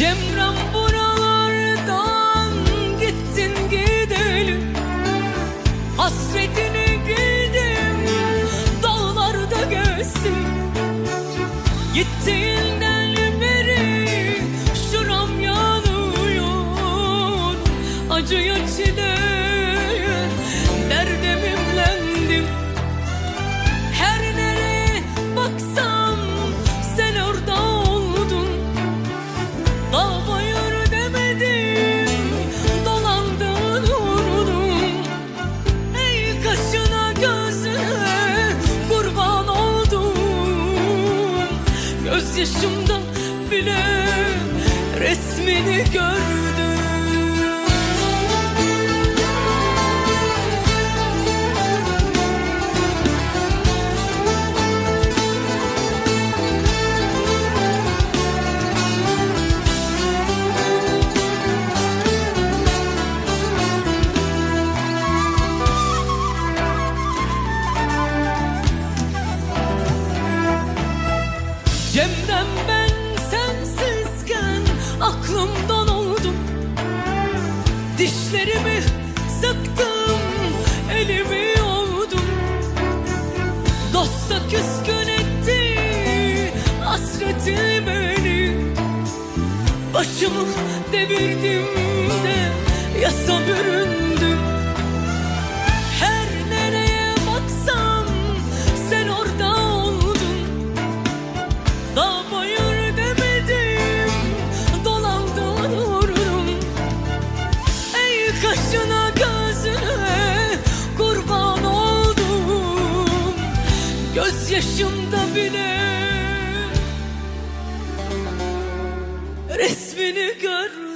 Cemrem buralardan gittin gidelim. Hasretine girdim dağlarda gözüm Gittiğinden beri şuram yanıyor. Acıyor çilem Gözyaşımda bile resmini gördüm Ben sensizken aklımdan oldum. Dişlerimi sıktım elimi oldum Dosta küskün etti hasreti beni. Başımı devirdim de yasa büründüm Gözyaşımda bile Resmini gör